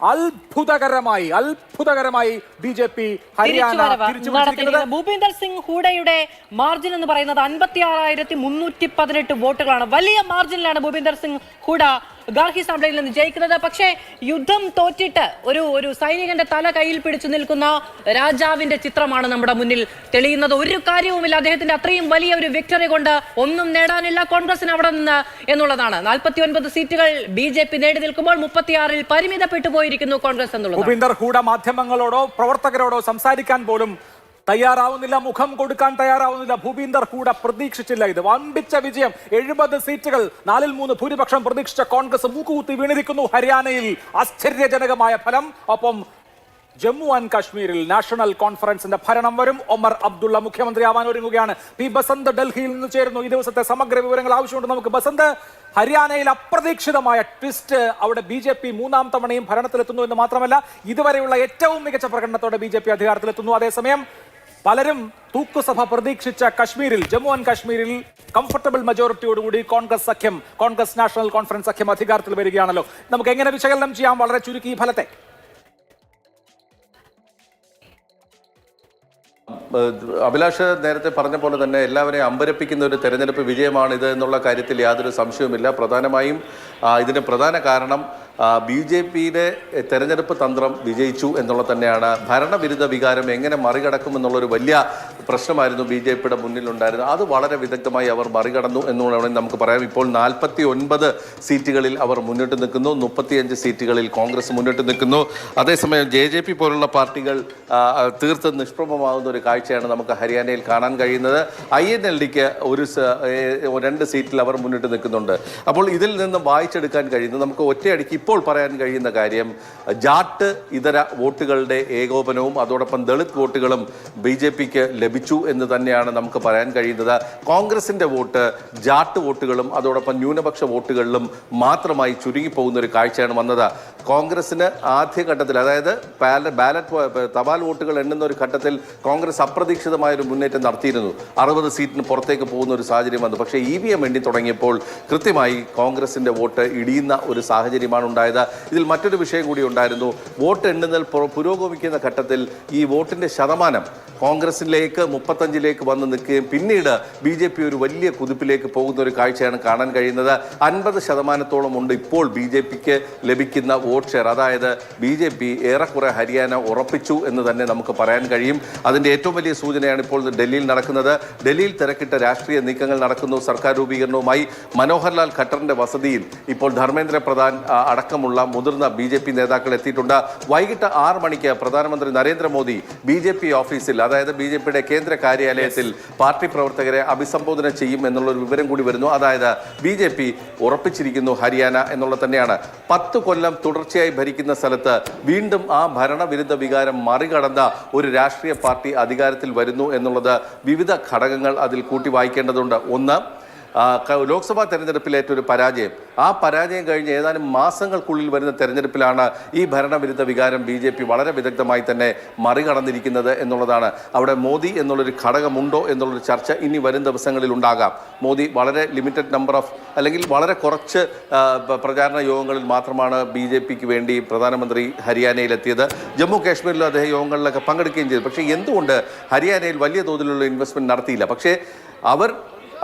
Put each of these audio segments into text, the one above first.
അത്ഭുതകരമായി അത്ഭുതകരമായി B J P Haryana Bhupinder Singh ഹൂഡയുടെ margin എന്ന് പറയുന്നത് അൻപത്തി ആറായിരത്തി മുന്നൂറ്റി പതിനെട്ട് വോട്ടുകളാണ്. വലിയ മാർജിനിലാണ് ഭൂപീന്ദർ സിംഗ് ഹൂഡ ഗാർഹി അസംബ്ലിയിൽ നിന്ന് ജയിക്കുന്നത്. പക്ഷേ യുദ്ധം തോറ്റിട്ട് ഒരു ഒരു സൈനികന്റെ തല കയ്യിൽ പിടിച്ചു നിൽക്കുന്ന രാജാവിന്റെ ചിത്രമാണ് നമ്മുടെ മുന്നിൽ തെളിയുന്നത്. ഒരു കാര്യവുമില്ല. അദ്ദേഹത്തിന്റെ അത്രയും വലിയ ഒരു വിക്ടറി കൊണ്ട് ഒന്നും നേടാനില്ല കോൺഗ്രസിന് അവിടെ നിന്ന് എന്നുള്ളതാണ്. നാൽപ്പത്തി ഒൻപത് സീറ്റുകൾ ബി ജെ പി നേടി നിൽക്കുമ്പോൾ മുപ്പത്തിയാറിൽ പരിമിതപ്പെട്ടു പോയിരിക്കുന്നു കോൺഗ്രസ് എന്നുള്ളത് മാധ്യമങ്ങളോടോ പ്രവർത്തകരോടോ സംസാരിക്കാൻ പോലും തയ്യാറാവുന്നില്ല മുഖം കൊടുക്കാൻ തയ്യാറാവുന്നില്ല. ഭൂപീന്ദർ കൂടെ പ്രതീക്ഷിച്ചില്ല ഇത്. വമ്പിച്ച വിജയം. എഴുപത് സീറ്റുകൾ നാലിൽ മൂന്ന് ഭൂരിപക്ഷം പ്രതീക്ഷിച്ച കോൺഗ്രസ് മൂക്കുകുത്തി വീണിരിക്കുന്നു ഹരിയാനയിൽ. ആശ്ചര്യജനകമായ ഫലം. ഒപ്പം ജമ്മു ആൻഡ് കാശ്മീരിൽ നാഷണൽ കോൺഫറൻസിന്റെ ഭരണം വരും. ഒമർ അബ്ദുള്ള മുഖ്യമന്ത്രിയാവാൻ ഒരുങ്ങുകയാണ്. പി ബസന്ത് ഡൽഹിയിൽ നിന്ന് ചേരുന്നു. ഈ ദിവസത്തെ സമഗ്ര വിവരങ്ങൾ ആവശ്യമുണ്ട് നമുക്ക്. ബസന്ത് ഹരിയാനയിൽ അപ്രതീക്ഷിതമായ ട്വിസ്റ്റ് അവിടെ ബി ജെ പി മൂന്നാം തവണയും ഭരണത്തിലെത്തുന്നു എന്ന് മാത്രമല്ല ഇതുവരെയുള്ള ഏറ്റവും മികച്ച പ്രകടനത്തോടെ ബി ജെ പി അധികാരത്തിലെത്തുന്നു. അതേസമയം പലരും തൂക്കുസഭ പ്രതീക്ഷിച്ച കശ്മീരിൽ ജമ്മു ആൻഡ് കാശ്മീരിൽ കംഫർട്ടബിൾ മെജോറിറ്റിയോടുകൂടി കോൺഗ്രസ് സഖ്യം കോൺഗ്രസ് നാഷണൽ കോൺഫറൻസ് സഖ്യം അധികാരത്തിൽ വരികയാണല്ലോ. നമുക്ക് എങ്ങനെ വിശകലനം ചെയ്യാം? വളരെ ചുരുക്കി ഈ ഫലത്തെ. അഭിലാഷ് നേരത്തെ പറഞ്ഞ പോലെ തന്നെ എല്ലാവരെയും അമ്പരപ്പിക്കുന്ന ഒരു തെരഞ്ഞെടുപ്പ് വിജയമാണിത് എന്നുള്ള കാര്യത്തിൽ യാതൊരു സംശയവുമില്ല. പ്രധാനമായും ഇതിന്റെ പ്രധാന കാരണം ബി ജെ പിയുടെ തെരഞ്ഞെടുപ്പ് തന്ത്രം വിജയിച്ചു എന്നുള്ളത് തന്നെയാണ്. ഭരണവിരുദ്ധ വികാരം എങ്ങനെ മറികടക്കുമെന്നുള്ളൊരു വലിയ പ്രശ്നമായിരുന്നു ബി ജെ പിയുടെ മുന്നിലുണ്ടായിരുന്നത്. അത് വളരെ വിദഗ്ധമായി അവർ മറികടന്നു എന്ന് വേണമെങ്കിൽ നമുക്ക് പറയാം. ഇപ്പോൾ നാൽപ്പത്തി ഒൻപത് സീറ്റുകളിൽ അവർ മുന്നിട്ട് നിൽക്കുന്നു. മുപ്പത്തിയഞ്ച് സീറ്റുകളിൽ കോൺഗ്രസ് മുന്നിട്ട് നിൽക്കുന്നു. അതേസമയം ജെ ജെ പി പോലുള്ള പാർട്ടികൾ തീർത്തും നിഷ്പ്രഭമാകുന്ന ഒരു കാഴ്ചയാണ് നമുക്ക് ഹരിയാനയിൽ കാണാൻ കഴിയുന്നത്. ഐ എൻ എൽ ഡിക്ക് ഒരു രണ്ട് സീറ്റിൽ അവർ മുന്നിട്ട് നിൽക്കുന്നുണ്ട്. അപ്പോൾ ഇതിൽ നിന്ന് വായിച്ചെടുക്കാൻ കഴിയുന്നത് നമുക്ക് ഒറ്റയടിക്ക് ഇപ്പോൾ പറയാൻ കഴിയുന്ന കാര്യം ജാട്ട് ഇതര വോട്ടുകളുടെ ഏകോപനവും അതോടൊപ്പം ദളിത് വോട്ടുകളും ബി ജെ പിക്ക് എന്ന് തന്നെയാണ് നമുക്ക് പറയാൻ കഴിയുന്നത്. കോൺഗ്രസിന്റെ വോട്ട് ജാട്ട് വോട്ടുകളും അതോടൊപ്പം ന്യൂനപക്ഷ വോട്ടുകളിലും മാത്രമായി ചുരുങ്ങിപ്പോകുന്ന ഒരു കാഴ്ചയാണ് വന്നത്. കോൺഗ്രസിന് ആദ്യഘട്ടത്തിൽ അതായത് ബാല- ബാലറ്റ് തപാൽ വോട്ടുകൾ എണ്ണുന്ന ഒരു ഘട്ടത്തിൽ കോൺഗ്രസ് അപ്രതീക്ഷിതമായ ഒരു മുന്നേറ്റം നടത്തിയിരുന്നു. അറുപത് സീറ്റിന് പുറത്തേക്ക് പോകുന്ന ഒരു സാഹചര്യം വന്നു. പക്ഷേ ഇ വി എം എണ്ണി തുടങ്ങിയപ്പോൾ കൃത്യമായി കോൺഗ്രസിന്റെ വോട്ട് ഇടിയുന്ന ഒരു സാഹചര്യമാണ് ഉണ്ടായത്. ഇതിൽ മറ്റൊരു വിഷയം കൂടി ഉണ്ടായിരുന്നു. വോട്ട് എണ്ണുന്നതിൽ പുരോഗമിക്കുന്ന ഘട്ടത്തിൽ ഈ വോട്ടിന്റെ ശതമാനം കോൺഗ്രസിലേക്ക് മുപ്പത്തഞ്ചിലേക്ക് വന്ന് നിൽക്കുകയും പിന്നീട് ബി ജെ പി ഒരു വലിയ കുതിപ്പിലേക്ക് പോകുന്ന ഒരു കാഴ്ചയാണ് കാണാൻ കഴിയുന്നത്. അൻപത് ശതമാനത്തോളം ഉണ്ട് ഇപ്പോൾ ബി ജെ പിക്ക് ലഭിക്കുന്ന വോട്ട് ഷെയർ അതായത് ബി ജെ പി ഏറെക്കുറെ ഹരിയാന ഉറപ്പിച്ചു എന്ന് തന്നെ നമുക്ക് പറയാൻ കഴിയും. അതിന്റെ ഏറ്റവും വലിയ സൂചനയാണ് ഇപ്പോൾ ഡൽഹിയിൽ നടക്കുന്നത്. ഡൽഹിയിൽ തിരക്കിട്ട രാഷ്ട്രീയ നീക്കങ്ങൾ നടക്കുന്നു. സർക്കാർ രൂപീകരണവുമായി മനോഹർലാൽ ഖട്ടറിന്റെ വസതിയിൽ ഇപ്പോൾ ധർമ്മേന്ദ്ര പ്രധാൻ അടക്കമുള്ള മുതിർന്ന ബി ജെ പി നേതാക്കൾ എത്തിയിട്ടുണ്ട്. വൈകിട്ട് ആറ് മണിക്ക് പ്രധാനമന്ത്രി നരേന്ദ്രമോദി ബി ജെ പി ഓഫീസിൽ അതായത് ബി ജെ പിയുടെ കേന്ദ്ര കാര്യാലയത്തിൽ പാർട്ടി പ്രവർത്തകരെ അഭിസംബോധന ചെയ്യും എന്നുള്ള ഒരു വിവരം കൂടി വരുന്നു. അതായത് ബി ജെ പി ഉറപ്പിച്ചിരിക്കുന്നു ഹരിയാന എന്നുള്ളത് തന്നെയാണ്. പത്ത് കൊല്ലം തുടർച്ചയായി ഭരിക്കുന്ന സ്ഥലത്ത് വീണ്ടും ആ ഭരണവിരുദ്ധ വികാരം മറികടന്ന ഒരു രാഷ്ട്രീയ പാർട്ടി അധികാരത്തിൽ വരുന്നു എന്നുള്ളത് വിവിധ ഘടകങ്ങൾ അതിൽ കൂട്ടി വായിക്കേണ്ടതുണ്ട്. ഒന്ന് ലോക്സഭാ തെരഞ്ഞെടുപ്പിൽ ഒരു പരാജയം. ആ പരാജയം കഴിഞ്ഞ് ഏതാനും മാസങ്ങൾക്കുള്ളിൽ വരുന്ന തെരഞ്ഞെടുപ്പിലാണ് ഈ ഭരണവിരുദ്ധ വികാരം ബി ജെ പി വളരെ വിദഗ്ധമായി തന്നെ മറികടന്നിരിക്കുന്നത് എന്നുള്ളതാണ്. അവിടെ മോദി എന്നുള്ളൊരു ഘടകമുണ്ടോ എന്നുള്ളൊരു ചർച്ച ഇനി വരും ദിവസങ്ങളിൽ ഉണ്ടാകാം. മോദി വളരെ ലിമിറ്റഡ് നമ്പർ ഓഫ് അല്ലെങ്കിൽ വളരെ കുറച്ച് പ്രചാരണ യോഗങ്ങളിൽ മാത്രമാണ് ബി ജെ പിക്ക് വേണ്ടി പ്രധാനമന്ത്രി ഹരിയാനയിലെത്തിയത്. ജമ്മു കാശ്മീരിലും അദ്ദേഹം യോഗങ്ങളിലൊക്കെ പങ്കെടുക്കുകയും ചെയ്തു. പക്ഷേ എന്തുകൊണ്ട് ഹരിയാനയിൽ വലിയ തോതിലുള്ള ഇൻവെസ്റ്റ്മെന്റ് നടത്തിയില്ല? പക്ഷേ അവർ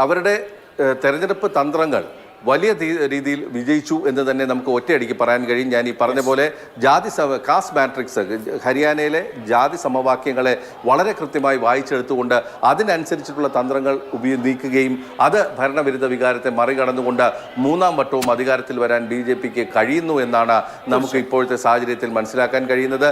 അവരുടെ തെരഞ്ഞെടുപ്പ് തന്ത്രങ്ങൾ വലിയ രീതിയിൽ വിജയിച്ചു എന്ന് തന്നെ നമുക്ക് ഒറ്റയടിക്ക് പറയാൻ കഴിയും. ഞാൻ ഈ പറഞ്ഞ പോലെ ജാതി സമ കാസ്റ്റ് മാട്രിക്സ് ഹരിയാനയിലെ ജാതി സമവാക്യങ്ങളെ വളരെ കൃത്യമായി വായിച്ചെടുത്തുകൊണ്ട് അതിനനുസരിച്ചിട്ടുള്ള തന്ത്രങ്ങൾ ഉപയോ നീക്കുകയും അത് ഭരണവിരുദ്ധ വികാരത്തെ മറികടന്നുകൊണ്ട് മൂന്നാം വട്ടവും അധികാരത്തിൽ വരാൻ ബി ജെ പിക്ക് കഴിയുന്നു എന്നാണ് നമുക്ക് ഇപ്പോഴത്തെ സാഹചര്യത്തിൽ മനസ്സിലാക്കാൻ കഴിയുന്നത്.